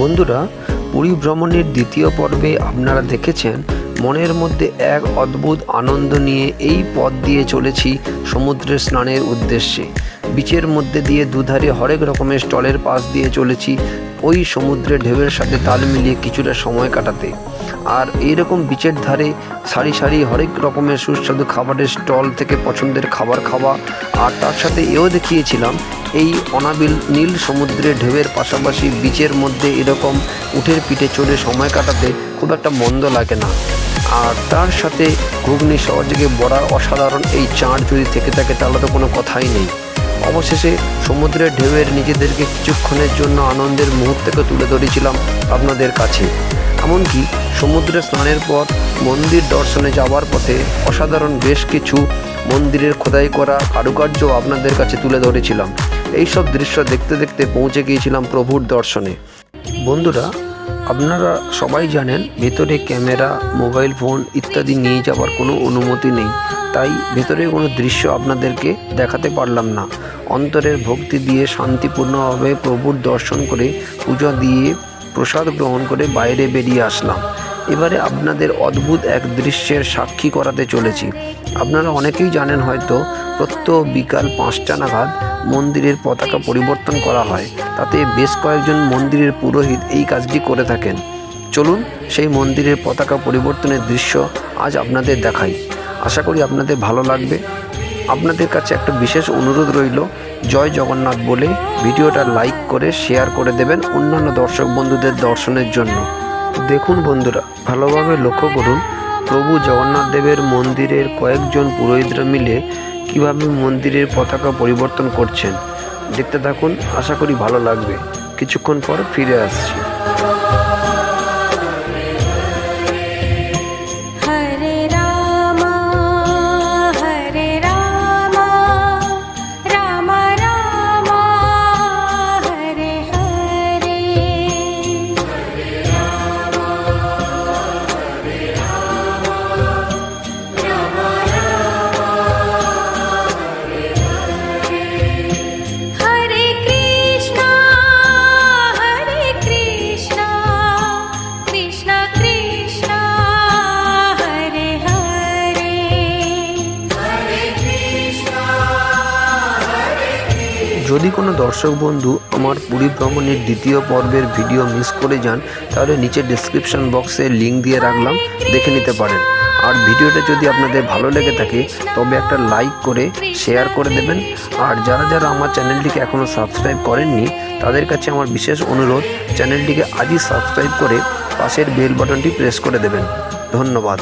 বন্ধুরা পুরী ভ্রমণের দ্বিতীয় পর্বে আপনারা দেখেছেন, মনের মধ্যে এক অদ্ভুত আনন্দ নিয়ে এই পথ দিয়ে চলেছি সমুদ্রে স্নানের উদ্দেশ্যে। বিচের মধ্যে দিয়ে দুধারে হরেক রকমের স্টলের পাশ দিয়ে চলেছি ওই সমুদ্রের ঢেউয়ের সাথে তাল মিলিয়ে কিছুটা সময় কাটাতে। আর এইরকম বিচের ধারে সারি সারি হরেক রকমের সুস্বাদু খাবারের স্টল থেকে পছন্দের খাবার খাওয়া। আর তার সাথে এও দেখিয়েছিলাম এই অনাবিল নীল সমুদ্রের ঢেউয়ের পাশাপাশি বিচের মধ্যে এরকম উঠের পিঠে চড়ে সময় কাটাতে খুব একটা মন্দ লাগে না। আর তার সাথে ঘুগনি সহযোগে বড়া অসাধারণ এই চাঁদ যদি থেকে থাকে তাহলে তো কোনো কথাই নেই। অবশেষে সমুদ্রের ঢেউয়ের নিজেদেরকে কিছুক্ষণের জন্য আনন্দের মুহূর্তকে তুলে ধরেছিলাম আপনাদের কাছে। এমনকি সমুদ্রে স্নানের পর মন্দির দর্শনে যাওয়ার পথে অসাধারণ বেশ কিছু মন্দিরের খোদাই করা কারুকার্য আপনাদের কাছে তুলে ধরেছিলাম। এই সব দৃশ্য দেখতে দেখতে পৌঁছে গিয়েছিলাম প্রভুর দর্শনে। বন্ধুরা আপনারা সবাই জানেন ভেতরে ক্যামেরা, মোবাইল ফোন ইত্যাদি নিয়ে যাওয়ার কোনো অনুমতি নেই। তাই ভেতরে কোনো দৃশ্য আপনাদেরকে দেখাতে পারলাম না। অন্তরের ভক্তি দিয়ে শান্তিপূর্ণভাবে প্রভুর দর্শন করে পূজা দিয়ে প্রসাদ গ্রহণ করে বাইরে বেরিয়ে আসলাম। এবারে আপনাদের অদ্ভুত এক দৃশ্যের সাক্ষী করাতে চলেছি। আপনারা অনেকেই জানেন হয়তো প্রত্যহ বিকাল পাঁচটা নাগাদ মন্দিরের পতাকা পরিবর্তন করা হয়। তাতে বেশ কয়েকজন মন্দিরের পুরোহিত এই কাজটি করে থাকেন। চলুন সেই মন্দিরের পতাকা পরিবর্তনের দৃশ্য আজ আপনাদের দেখাই। আশা করি আপনাদের ভালো লাগবে। আপনাদের কাছে একটা বিশেষ অনুরোধ রইল, জয় জগন্নাথ বলে ভিডিওটা লাইক করে, শেয়ার করে দেবেন অন্যান্য দর্শক বন্ধুদের দর্শনের জন্য। দেখুন বন্ধুরা, ভালোভাবে লক্ষ্য করুন, প্রভু জগন্নাথ দেবের মন্দিরের কয়েকজন পুরোহিতরা মিলে কীভাবে মন্দিরের পতাকা পরিবর্তন করছেন। দেখতে থাকুন। আশা করি ভালো লাগবে। কিছুক্ষণ পর ফিরে আসছি। যদি কোনো দর্শক বন্ধু আমার পুরী ভ্রমণের দ্বিতীয় পর্বের ভিডিও মিস করে যান, তাহলে নিচে ডিসক্রিপশন বক্সে লিংক দিয়ে রাখলাম, দেখে নিতে পারেন। আর ভিডিওটা যদি আপনাদের ভালো লেগে থাকে, তবে একটা লাইক করে শেয়ার করে দেবেন। আর যারা যারা আমার চ্যানেলটিকে এখনও সাবস্ক্রাইব করেননি, তাদের কাছে আমার বিশেষ অনুরোধ চ্যানেলটিকে আজই সাবস্ক্রাইব করে পাশের বেল বাটনটি প্রেস করে দেবেন। ধন্যবাদ।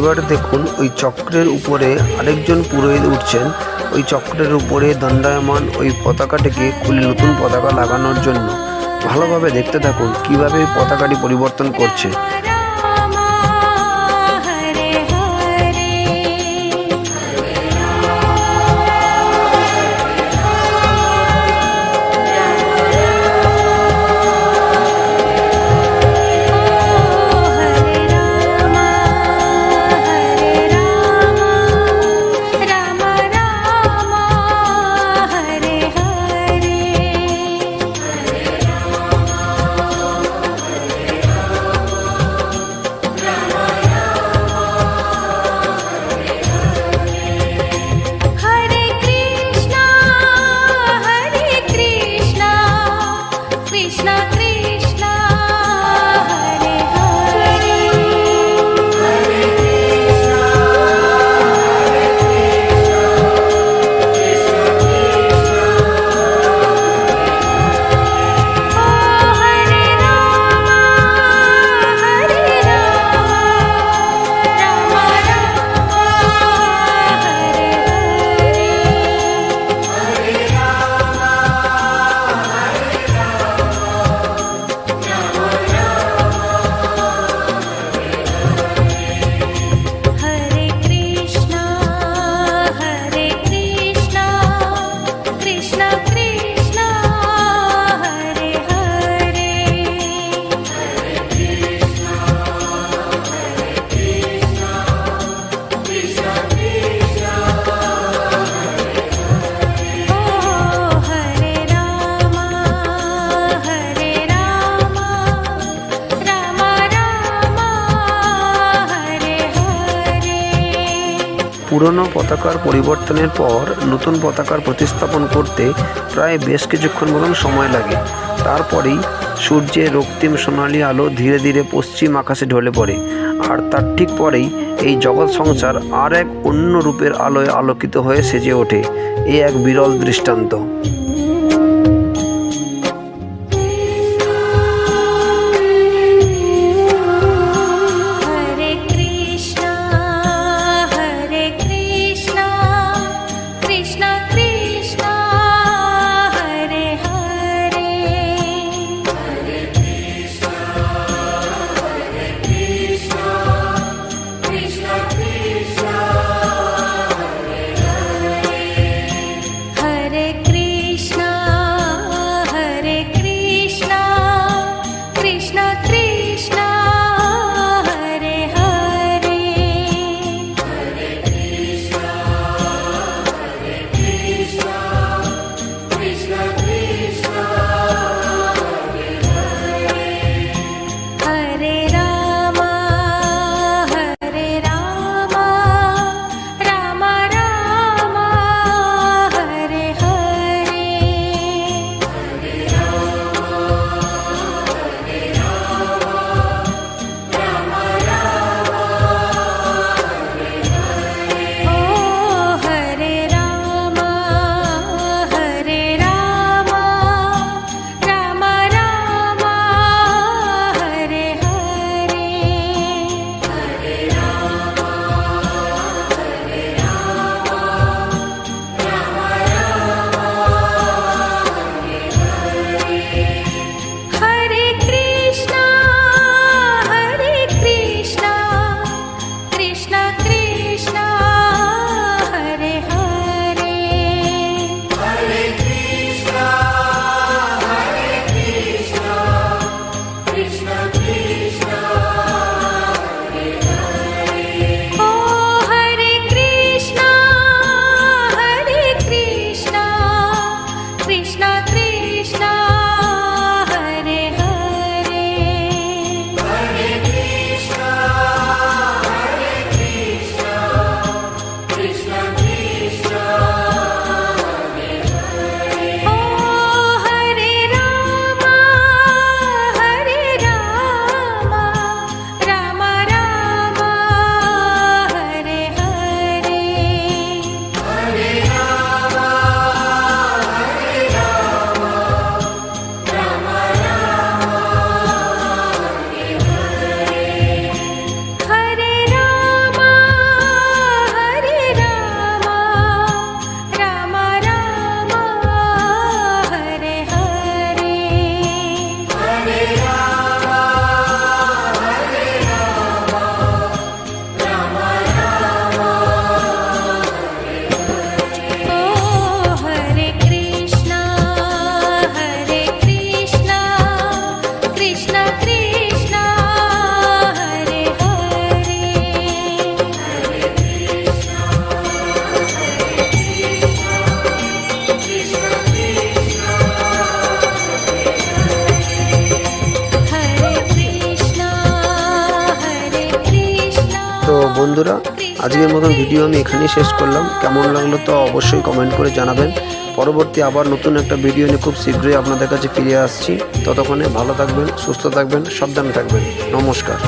এবারে দেখুন, ওই চক্রের উপরে আরেকজন পুরোহিত উঠছেন। ওই চক্রের উপরে দণ্ডায়মান ওই পতাকাটিকে খুলে নতুন পতাকা লাগানোর জন্য। ভালোভাবে দেখতে থাকুন, কীভাবে পতাকাটি পরিবর্তন করছে। পুরনো পতাকার পরিবর্তনের পর নতুন পতাকার প্রতিস্থাপন করতে প্রায় বেশ কিছুক্ষণ মতন সময় লাগে। তারপরেই সূর্যের রক্তিম সোনালি আলো ধীরে ধীরে পশ্চিম আকাশে ঢলে পড়ে। আর তার ঠিক পরেই এই জগৎ সংসার আর এক অন্য রূপের আলোয় আলোকিত হয়ে সেজে ওঠে। এ এক বিরল দৃষ্টান্ত। Krishna. বন্ধুরা, আজকের মতন ভিডিও আমি এখানেই শেষ করলাম। কেমন লাগল তো অবশ্যই কমেন্ট করে জানাবেন। পরবর্তী আবার নতুন একটা ভিডিও নিয়ে খুব শীঘ্রই আপনাদের কাছে ফিরে আসছি। ততক্ষণে ভালো থাকবেন, সুস্থ থাকবেন, সাবধানে থাকবেন। নমস্কার।